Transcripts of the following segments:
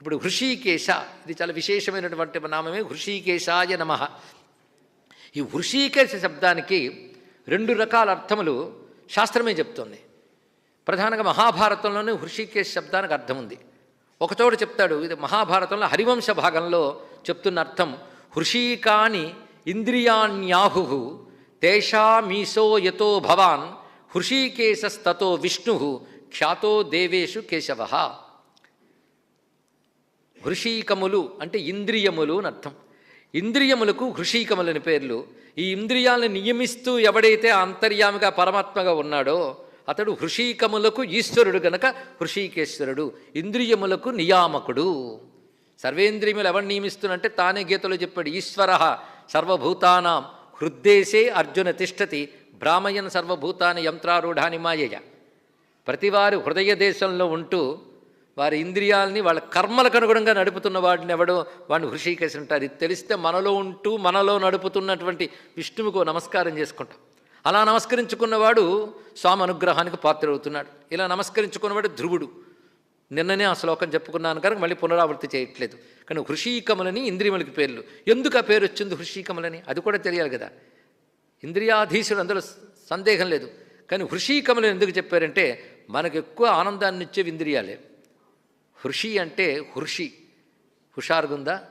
ఇప్పుడు హృషీకేశ ఇది చాలా విశేషమైనటువంటి నామమే హృషీకేశాయ నమ. ఈ హృషీకేశ శబ్దానికి రెండు రకాల అర్థములు శాస్త్రమే చెప్తుంది. ప్రధానంగా మహాభారతంలోనే హృషీకేశ శబ్దానికి అర్థం ఉంది. ఒకచోట చెప్తాడు ఇది మహాభారతంలో హరివంశ భాగంలో చెప్తున్న అర్థం హృషీకాని ఇంద్రియాణ్యాహు తేషామీసో యతో భవాన్ హృషీకేశస్తతో విష్ణు ఖ్యాతో దేవేషు కేశవ. హృషీకములు అంటే ఇంద్రియములు అని అర్థం. ఇంద్రియములకు హృషీకములని పేర్లు. ఈ ఇంద్రియాలను నియమిస్తూ ఎవడైతే అంతర్యామిగా పరమాత్మగా ఉన్నాడో అతడు హృషీకములకు ఈశ్వరుడు గనక హృషీకేశ్వరుడు ఇంద్రియములకు నియామకుడు. సర్వేంద్రియములు ఎవరు నియమిస్తున్నంటే తానే గీతలో చెప్పాడు ఈశ్వర సర్వభూతానాం హృద్దేశే అర్జున తిష్టతి భ్రామయన్ సర్వభూతాన యంత్రారూఢాని మాయయ. ప్రతివారు హృదయ దేశంలో ఉంటూ వారి ఇంద్రియాలని వాళ్ళ కర్మలకు అనుగుణంగా నడుపుతున్న వాడిని ఎవడో వాడిని హృషీకేసి ఉంటారు ఇది తెలిస్తే మనలో ఉంటూ మనలో నడుపుతున్నటువంటి విష్ణువుకు నమస్కారం చేసుకుంటాం. అలా నమస్కరించుకున్నవాడు స్వామి అనుగ్రహానికి పాత్రవుతున్నాడు. ఇలా నమస్కరించుకున్నవాడు ధ్రువుడు. నిన్ననే ఆ శ్లోకం చెప్పుకున్నాను కనుక మళ్ళీ పునరావృత్తి చేయట్లేదు. కానీ హృషీకములని ఇంద్రియములకి పేర్లు. ఎందుకు ఆ పేరు వచ్చింది హృషీకములని అది కూడా తెలియాలి కదా. ఇంద్రియాధీశుడు అందులో సందేహం లేదు. కానీ హృషీకములు ఎందుకు చెప్పారంటే మనకు ఎక్కువ ఆనందాన్ని ఇచ్చేవి ఇంద్రియాలే. హృషి అంటే హృషి. హుషారుగుందా?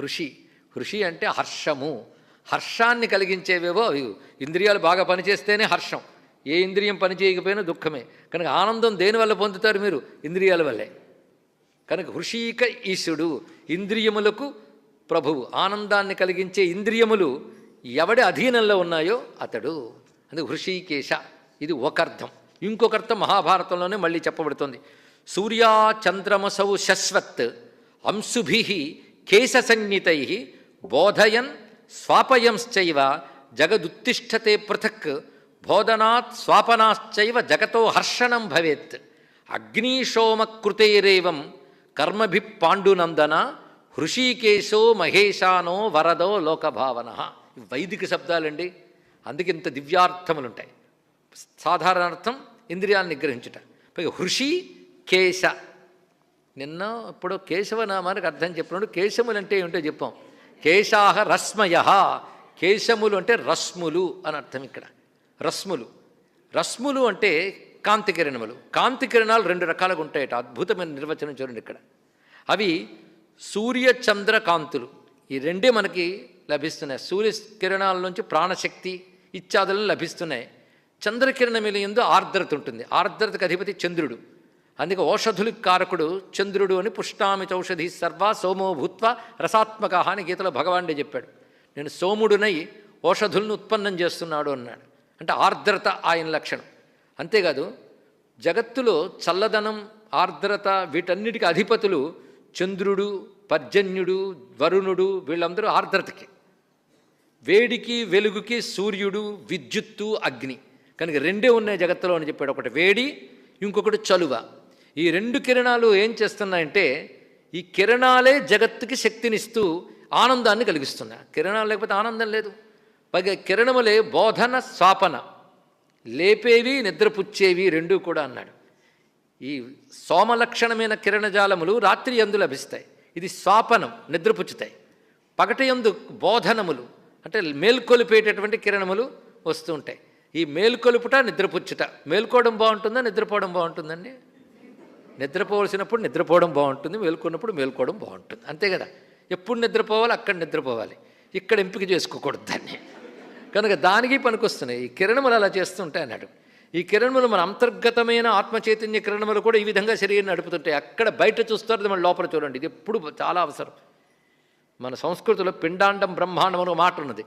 హృషి. హృషి అంటే హర్షము. హర్షాన్ని కలిగించేవేవో అవి. ఇంద్రియాలు బాగా పనిచేస్తేనే హర్షం. ఏ ఇంద్రియం పనిచేయకపోయినా దుఃఖమే. కనుక ఆనందం దేని వల్ల పొందుతారు మీరు? ఇంద్రియాల వల్లే. కనుక హృషీక ఈశుడు ఇంద్రియములకు ప్రభువు. ఆనందాన్ని కలిగించే ఇంద్రియములు ఎవడి అధీనంలో ఉన్నాయో అతడు. అందుకు హృషీకేశ. ఇది ఒకర్థం ఇంకొకర్థం మహాభారతంలోనే మళ్ళీ చెప్పబడుతుంది. సూర్యాచంద్రమసౌ శశ్వత్ అంశుభి కేశసన్నితై బోధయన్ స్వాపయంశ్చైవ జగదుత్తిష్టతే పృథక్ బోధనాత్ స్వాపనాశ్చైవ జగతో హర్షణం భవేత్. అగ్నిశోమకృతైరేవం కర్మభి పాండునందన హృషీకేశో మహేశానో వరదో లోకభావన. వైదిక శబ్దాలండి. అందుకే ఇంత దివ్యార్థములుంటాయి. సాధారణార్థం ఇంద్రియాలను నిగ్రహించుట. పైగా హృషి కేశ. నిన్న ఇప్పుడు కేశవనామానికి అర్థం చెప్పినప్పుడు కేశములు అంటే ఏమిటో చెప్పాం. కేశాహ రస్మయ. కేశములు అంటే రస్ములు అని అర్థం ఇక్కడ. రస్ములు. రస్ములు అంటే కాంతి కిరణములు కాంతి కిరణాలు రెండు రకాలుగా ఉంటాయట. అద్భుతమైన నిర్వచనం చూడండి ఇక్కడ. అవి సూర్య చంద్ర కాంతులు. ఈ రెండే మనకి లభిస్తున్నాయి. సూర్య కిరణాల నుంచి ప్రాణశక్తి ఇత్యాదులను లభిస్తున్నాయి. చంద్రకిరణముల ఎందు ఆర్ద్రత ఉంటుంది. ఆర్ద్రతకు అధిపతి చంద్రుడు. అందుకే ఔషధులకు కారకుడు చంద్రుడు అని పుష్టామి చౌషధి సర్వ సోమో భూత్వ రసాత్మక అని గీతలో భగవానుడే చెప్పాడు. నేను సోముడునై ఓషధులను ఉత్పన్నం చేస్తున్నాడు అన్నాడు. అంటే ఆర్ద్రత ఆయన లక్షణం. అంతేకాదు జగత్తులో చల్లదనం ఆర్ద్రత వీటన్నిటికీ అధిపతులు చంద్రుడు పర్జన్యుడు వరుణుడు వీళ్ళందరూ ఆర్ద్రతకి. వేడికి వెలుగుకి సూర్యుడు విద్యుత్తు అగ్ని. కనుక రెండే ఉన్నాయి జగత్తులో అని చెప్పాడు. ఒకటి వేడి ఇంకొకటి చలువ. ఈ రెండు కిరణాలు ఏం చేస్తున్నాయంటే ఈ కిరణాలే జగత్తుకి శక్తినిస్తూ ఆనందాన్ని కలిగిస్తున్నాయి. కిరణాలు లేకపోతే ఆనందం లేదు. పైగా కిరణములే బోధన స్వాపన లేపేవి నిద్రపుచ్చేవి రెండూ కూడా అన్నాడు. ఈ సోమలక్షణమైన కిరణజాలములు రాత్రి ఎందు లభిస్తాయి. ఇది స్వాపనం నిద్రపుచ్చుతాయి. పగటి ఎందు బోధనములు అంటే మేల్కొలిపేటటువంటి కిరణములు వస్తూ ఉంటాయి. ఈ మేల్కొలుపుట నిద్రపుచ్చుట. మేల్కోవడం బాగుంటుందా నిద్రపోవడం బాగుంటుందండి? నిద్రపోవలసినప్పుడు నిద్రపోవడం బాగుంటుంది మేల్కొన్నప్పుడు మేల్కోవడం బాగుంటుంది. అంతే కదా? ఎప్పుడు నిద్రపోవాలి అక్కడ నిద్రపోవాలి. ఇక్కడ ఎంపిక చేసుకోకూడదు దాన్ని. కనుక దానికి పనికొస్తున్నాయి. ఈ కిరణములు అలా చేస్తుంటాయి అన్నాడు. ఈ కిరణములు మన అంతర్గతమైన ఆత్మచైతన్య కిరణములు కూడా ఈ విధంగా శరీరం నడుపుతుంటాయి. అక్కడ బయట చూస్తారు మన లోపల చూడండి. ఇది ఎప్పుడు చాలా అవసరం. మన సంస్కృతిలో పిండాండం బ్రహ్మాండం అని మాట ఉన్నది.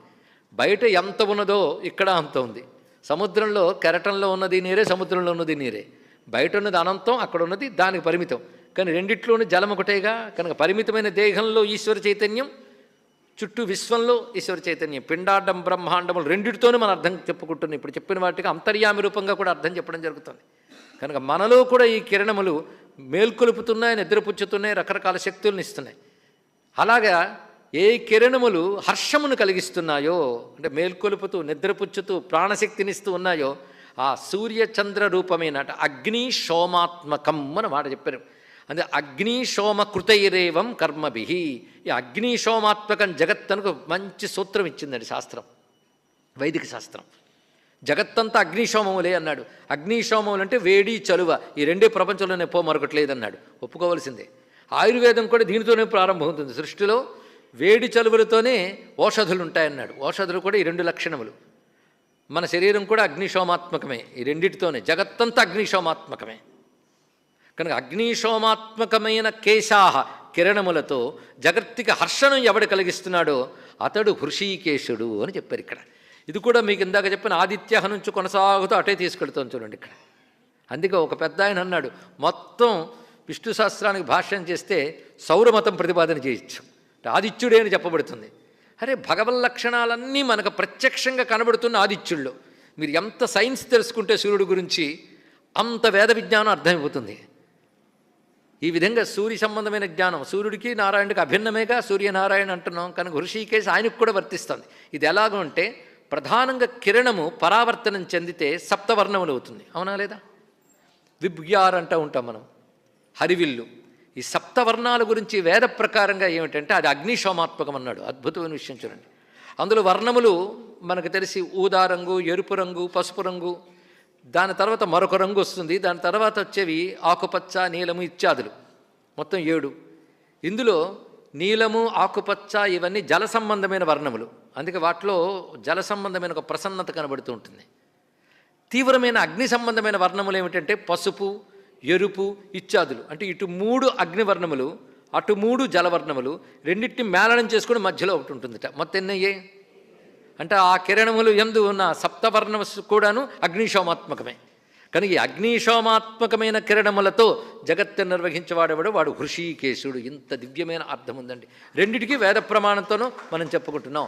బయట ఎంత ఉన్నదో ఇక్కడ అంత ఉంది. సముద్రంలో కెరటంలో ఉన్నది నీరే సముద్రంలో ఉన్నది నీరే. బయట ఉన్నది అనంతం అక్కడ ఉన్నది దానికి పరిమితం. కానీ రెండిట్లోనూ జలం ఒకటేగా? కనుక పరిమితమైన దేహంలో ఈశ్వర చైతన్యం చుట్టూ విశ్వంలో ఈశ్వర చైతన్యం. పిండాండం బ్రహ్మాండములు రెండిటితోనే మనం అర్థం చెప్పుకుంటున్నాం. ఇప్పుడు చెప్పిన వాటికి అంతర్యామి రూపంగా కూడా అర్థం చెప్పడం జరుగుతుంది. కనుక మనలో కూడా ఈ కిరణములు మేల్కొలుపుతున్నాయి నిద్రపుచ్చుతున్నాయి రకరకాల శక్తులను ఇస్తున్నాయి. అలాగా ఏ కిరణములు హర్షమును కలిగిస్తున్నాయో అంటే మేల్కొలుపుతూ నిద్రపుచ్చుతూ ప్రాణశక్తినిస్తూ ఉన్నాయో ఆ సూర్య చంద్ర రూపమైన అగ్ని సోమాత్మకం అని మాట చెప్పారు. అంటే అగ్నిశోమ కృతైరేవం కర్మభి. ఈ అగ్నిశోమాత్మకం జగత్తనకు మంచి సూత్రం ఇచ్చిందండి శాస్త్రం వైదిక శాస్త్రం. జగత్తంతా అగ్నిశోమములే అన్నాడు. అగ్నిశోమములు అంటే వేడి చలువ ఈ రెండే ప్రపంచంలోనే పో మరొకట్లేదన్నాడు ఒప్పుకోవలసిందే. ఆయుర్వేదం కూడా దీనితోనే ప్రారంభమవుతుంది సృష్టిలో వేడి చలువలతోనే ఓషధులు ఉంటాయన్నాడు ఓషధులు కూడా ఈ రెండు లక్షణములు. మన శరీరం కూడా అగ్నిశోమాత్మకమే ఈ రెండిటితోనే. జగత్తంతా అగ్నిశోమాత్మకమే. కనుక అగ్నిశోమాత్మకమైన కేశాహ కిరణములతో జగత్తికి హర్షణం ఎవడు కలిగిస్తున్నాడో అతడు హృషీకేశుడు అని చెప్పారు ఇక్కడ. ఇది కూడా మీకు ఇందాక చెప్పిన ఆదిత్యహ నుంచి కొనసాగుతూ అటే తీసుకెళ్తాం చూడండి ఇక్కడ. అందుకే ఒక పెద్ద ఆయన అన్నాడు మొత్తం విష్ణు శాస్త్రానికి భాష్యం చేస్తే సౌరమతం ప్రతిపాదన చేయొచ్చు. ఆదిత్యుడే అని చెప్పబడుతుంది. అరే భగవన్ లక్షణాలన్నీ మనకు ప్రత్యక్షంగా కనబడుతున్న ఆదిత్యుళ్ళు. మీరు ఎంత సైన్స్ తెలుసుకుంటే సూర్యుడి గురించి అంత వేద విజ్ఞానం అర్థమైపోతుంది. ఈ విధంగా సూర్య సంబంధమైన జ్ఞానం సూర్యుడికి నారాయణుడికి అభిన్నమేగా సూర్యనారాయణ అంటున్నాం కనుక ఋషికేశ్ ఆయనకు కూడా వర్తిస్తుంది. ఇది ఎలాగో అంటే ప్రధానంగా కిరణము పరావర్తనం చెందితే సప్తవర్ణములు అవుతుంది. అవునా లేదా? విబ్యార్ అంటూ ఉంటాం మనం. హరివిల్లు. ఈ సప్తవర్ణాల గురించి వేద ప్రకారంగా ఏమిటంటే అది అగ్నిశోమాత్మకం అన్నాడు. అద్భుతమైన విషయం చూడండి. అందులో వర్ణములు మనకు తెలిసి ఊదా రంగు ఎరుపు రంగు పసుపు రంగు దాని తర్వాత మరొక రంగు వస్తుంది. దాని తర్వాత వచ్చేవి ఆకుపచ్చ నీలము ఇత్యాదులు. మొత్తం ఏడు. ఇందులో నీలము ఆకుపచ్చ ఇవన్నీ జల సంబంధమైన వర్ణములు. అందుకే వాటిలో జల సంబంధమైన ఒక ప్రసన్నత కనబడుతూ ఉంటుంది. తీవ్రమైన అగ్ని సంబంధమైన వర్ణములు ఏమిటంటే పసుపు ఎరుపు ఇత్యాదులు. అంటే ఇటు మూడు అగ్నివర్ణములు అటు మూడు జలవర్ణములు రెండింటిని మేళనం చేసుకుని మధ్యలో ఒకటి ఉంటుందిట. మొత్తం ఎన్ని అంటే ఆ కిరణములు ఎందు ఉన్న సప్తవర్ణ కూడాను అగ్నిశోమాత్మకమే. కనుక ఈ అగ్నిశోమాత్మకమైన కిరణములతో జగత్తు నిర్వహించేవాడెవడు? వాడు హృషీకేశుడు. ఇంత దివ్యమైన అర్థం ఉందండి రెండిటికి వేద ప్రమాణంతోనూ మనం చెప్పుకుంటున్నాం.